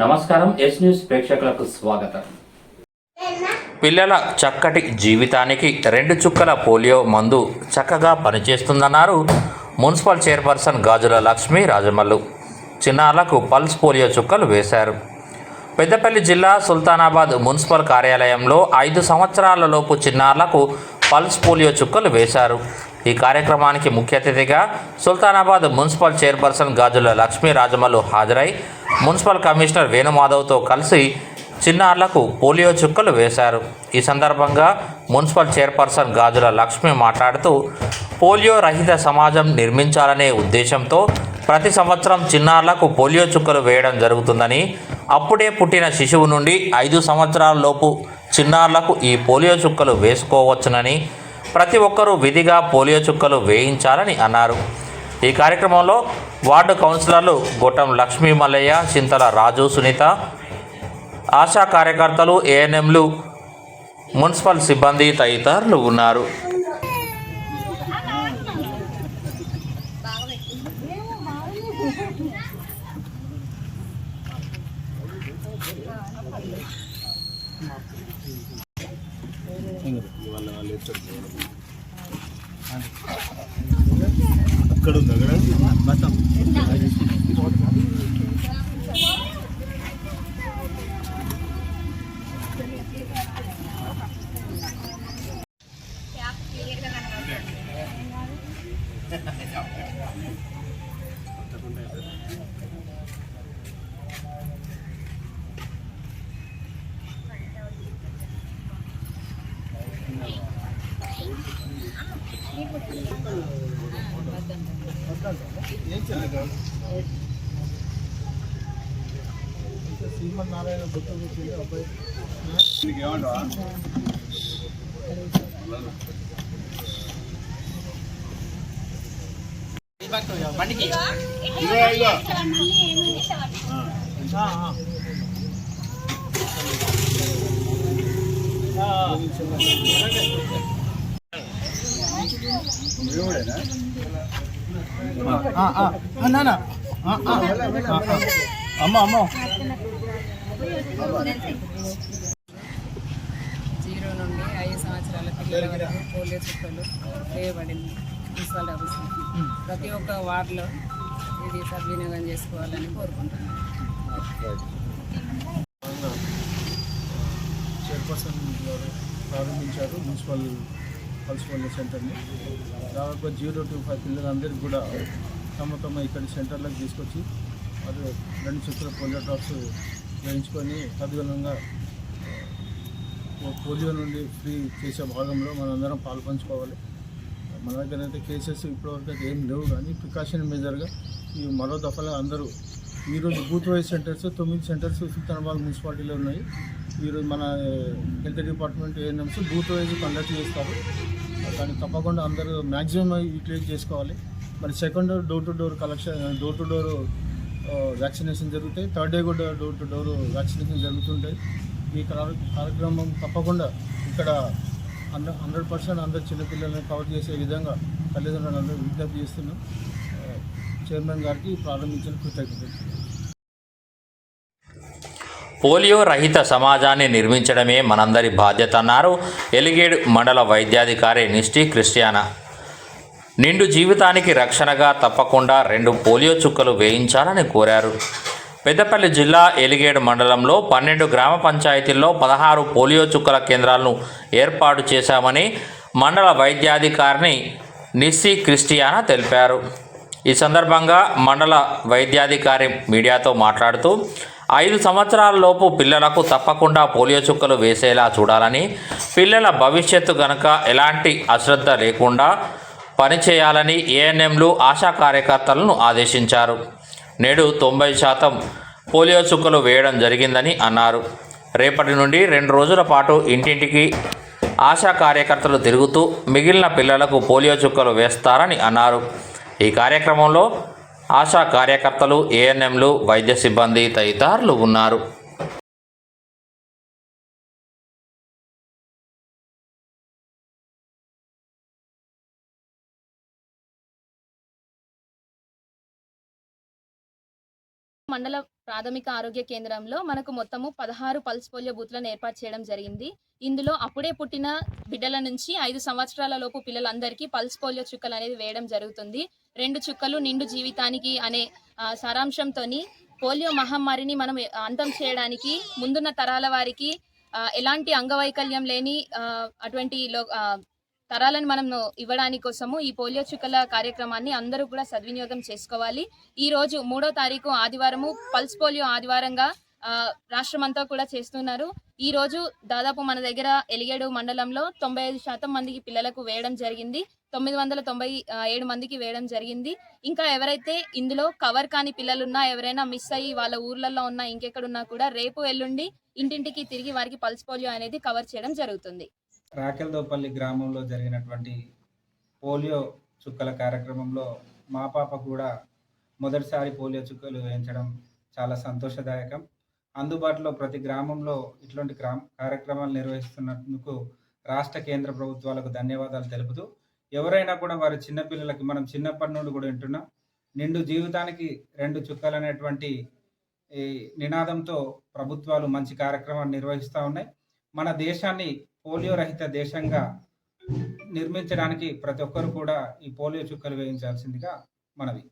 నమస్కారం yes news ప్రేక్షకులకు స్వాగతం. పిల్లల చక్కటి జీవితానికి రెండు చుక్కల పోలియో మందు చక్కగా పనిచేస్తుందన్నారు మున్సిపల్ చైర్పర్సన్ గాజుల లక్ష్మి రాజమల్లు. చిన్నారులకు పల్స్ పోలియో చుక్కలు వేశారు. పెద్దపల్లి జిల్లా సుల్తానాబాద్ మున్సిపల్ కార్యాలయంలో ఐదు సంవత్సరాలలోపు చిన్నారులకు పల్స్ పోలియో చుక్కలు వేశారు. ఈ కార్యక్రమానికి ముఖ్య అతిథిగా సుల్తానాబాద్ మున్సిపల్ చైర్పర్సన్ గాజుల లక్ష్మీ రాజమల్లు హాజరై మున్సిపల్ కమిషనర్ వేణుమాధవ్తో కలిసి చిన్నారులకు పోలియో చుక్కలు వేశారు. ఈ సందర్భంగా మున్సిపల్ చైర్పర్సన్ గాజుల లక్ష్మి మాట్లాడుతూ పోలియో రహిత సమాజం నిర్మించాలనే ఉద్దేశంతో ప్రతి సంవత్సరం చిన్నారులకు పోలియో చుక్కలు వేయడం జరుగుతుందని అప్పుడే పుట్టిన శిశువు నుండి ఐదు సంవత్సరాల లోపు చిన్నారులకు ఈ పోలియో చుక్కలు వేసుకోవచ్చునని ప్రతి ఒక్కరూ విధిగా పోలియో చుక్కలు వేయించాలని అన్నారు. ఈ కార్యక్రమంలో వార్డు కౌన్సిలర్లు గొట్టం లక్ష్మీ మల్లయ్య చింతల రాజు సునీత ఆశా కార్యకర్తలు ఏఎన్ఎంలు మున్సిపల్ సిబ్బంది తదితరులు ఉన్నారు. అక్కడ ఉంది అక్కడ శ్రీమన్ నారాయణ గుర్తు వచ్చింది అబ్బాయి ఇదిగో ఇదిగో ఆ, అమ్మ అమ్మ. జీరో నుండి ఐదు సంవత్సరాల పిల్లల వరకు పోలియో చుక్కలు వేయబడింది. మున్సిపల్ ఆఫీస్లో ప్రతి ఒక్క వార్డులో ఇది సద్వినియోగం చేసుకోవాలని కోరుకుంటున్నాను. చైర్పర్సన్ గారు ప్రారంభించారు. మున్సిపల్ పల్స్ పోలియో సెంటర్ని దాదాపు జీరో టు ఫైవ్ పిల్లలందరికీ కూడా తమ తమ ఇక్కడి సెంటర్లకు తీసుకొచ్చి వారు రెండు చుక్కల పోలియో డ్రాప్స్ వేయించుకొని తద్విధంగా పోలియో నుండి ఫ్రీ చేసే భాగంలో మనందరం పాల్పంచుకోవాలి మన దగ్గర అయితే కేసెస్ ఇప్పటివరకు అయితే ఏం లేవు కానీ ప్రికాషన్ మెజర్గా ఈ మరో దఫలో అందరూ ఈరోజు బూత్ వైజ్ సెంటర్స్ తొమ్మిది సెంటర్స్ సుల్తానాబాద్ మున్సిపాలిటీలో ఉన్నాయి. ఈరోజు మన health department ANMs booth wise conduct చేస్తారు. కానీ తప్పకుండా అందరూ మ్యాక్సిమం యూటిలైజ్ చేసుకోవాలి. మరి second door to door collection door to door vaccination జరుగుతాయి. థర్డ్ డే కూడా డోర్ టు డోర్ వ్యాక్సినేషన్ జరుగుతుంటాయి. ఈ కార్య- కార్యక్రమం తప్పకుండా ఇక్కడ హండ్రెడ్ హండ్రెడ్ పర్సెంట్ అందరు చిన్నపిల్లల్ని కవర్ చేసే విధంగా తల్లిదండ్రులందరూ విజ్ఞప్తి చేస్తున్నాం. చైర్మన్ గారికి ప్రారంభించిన కృతజ్ఞతలు. పోలియో రహిత సమాజాన్ని నిర్మించడమే మనందరి బాధ్యత అన్నారు ఎలిగేడు మండల వైద్యాధికారి నిష్టి క్రిస్టియానా. నిండు జీవితానికి రక్షణగా తప్పకుండా రెండు పోలియో చుక్కలు వేయించాలని కోరారు. పెద్దపల్లి జిల్లా ఎలిగేడు మండలంలో పన్నెండు గ్రామ పంచాయతీల్లో పదహారు పోలియో చుక్కల కేంద్రాలను ఏర్పాటు చేశామని మండల వైద్యాధికారిని నిస్సి క్రిస్టియానా తెలిపారు. ఈ సందర్భంగా మండల వైద్యాధికారి మీడియాతో మాట్లాడుతూ ఐదు సంవత్సరాలలోపు పిల్లలకు తప్పకుండా పోలియో చుక్కలు వేసేలా చూడాలని పిల్లల భవిష్యత్తు గనక ఎలాంటి అశ్రద్ధ లేకుండా పనిచేయాలని ఏఎన్ఎంలు ఆశా కార్యకర్తలను ఆదేశించారు. నేడు తొంభై శాతం పోలియో చుక్కలు వేయడం జరిగిందని అన్నారు. రేపటి నుండి రెండు రోజుల పాటు ఇంటింటికి ఆశా కార్యకర్తలు తిరుగుతూ మిగిలిన పిల్లలకు పోలియో చుక్కలు వేస్తారని అన్నారు. ఈ కార్యక్రమంలో ఆశా కార్యకర్తలు ఏఎన్ఎంలు వైద్య సిబ్బంది తదితరులు ఉన్నారు. మండల ప్రాథమిక ఆరోగ్య కేంద్రంలో మనకు మొత్తము పదహారు పల్స్ పోలియో బూత్లను ఏర్పాటు చేయడం జరిగింది. ఇందులో అప్పుడే పుట్టిన బిడ్డల నుంచి ఐదు సంవత్సరాల లోపు పిల్లలందరికీ పల్స్ పోలియో చుక్కలు అనేది వేయడం జరుగుతుంది. రెండు చుక్కలు నిండు జీవితానికి అనే సారాంశంతోని పోలియో మహమ్మారిని మనం అంతం చేయడానికి ముందున్న తరాల వారికి ఎలాంటి అంగవైకల్యం లేని అటువంటి లో తరాలను మనం ఇవ్వడానికి కోసము ఈ పోలియో చుక్కల కార్యక్రమాన్ని అందరూ కూడా సద్వినియోగం చేసుకోవాలి. ఈ రోజు మూడో తారీఖు ఆదివారము పల్స్ పోలియో ఆదివారంగా రాష్ట్రమంతా కూడా చేస్తున్నారు. ఈ రోజు దాదాపు మన దగ్గర ఎలిగేడు మండలంలో తొంభై ఐదు శాతం మందికి పిల్లలకు వేయడం జరిగింది. తొమ్మిది వందల తొంభై ఏడు మందికి వేయడం జరిగింది. ఇంకా ఎవరైతే ఇందులో కవర్ కాని పిల్లలున్నా ఎవరైనా మిస్ అయ్యి వాళ్ళ ఊర్లలో ఉన్నా ఇంకెక్కడున్నా కూడా రేపు ఎల్లుండి ఇంటింటికి తిరిగి వారికి పల్స్ పోలియో అనేది కవర్ చేయడం జరుగుతుంది. రాకెల్దోపల్లి గ్రామంలో జరిగినటువంటి పోలియో చుక్కల కార్యక్రమంలో మా పాప కూడా మొదటిసారి పోలియో చుక్కలు వేయించడం చాలా సంతోషదాయకం. అందుబాటులో ప్రతి గ్రామంలో ఇట్లాంటి గ్రామ కార్యక్రమాలు నిర్వహిస్తున్నందుకు రాష్ట్ర కేంద్ర ప్రభుత్వాలకు ధన్యవాదాలు తెలుపుతూ ఎవరైనా కూడా వారి చిన్నపిల్లలకి మనం చిన్నప్పటి నుండి కూడా వింటున్నాం. నిండు జీవితానికి రెండు చుక్కలు అనేటువంటి ఈ నినాదంతో ప్రభుత్వాలు మంచి కార్యక్రమాలు నిర్వహిస్తూ ఉన్నాయి. మన దేశాన్ని పోలియో రహిత దేశంగా నిర్మించడానికి ప్రతి ఒక్కరు కూడా ఈ పోలియో చుక్కలు వేయించాల్సిందిగా మనవి.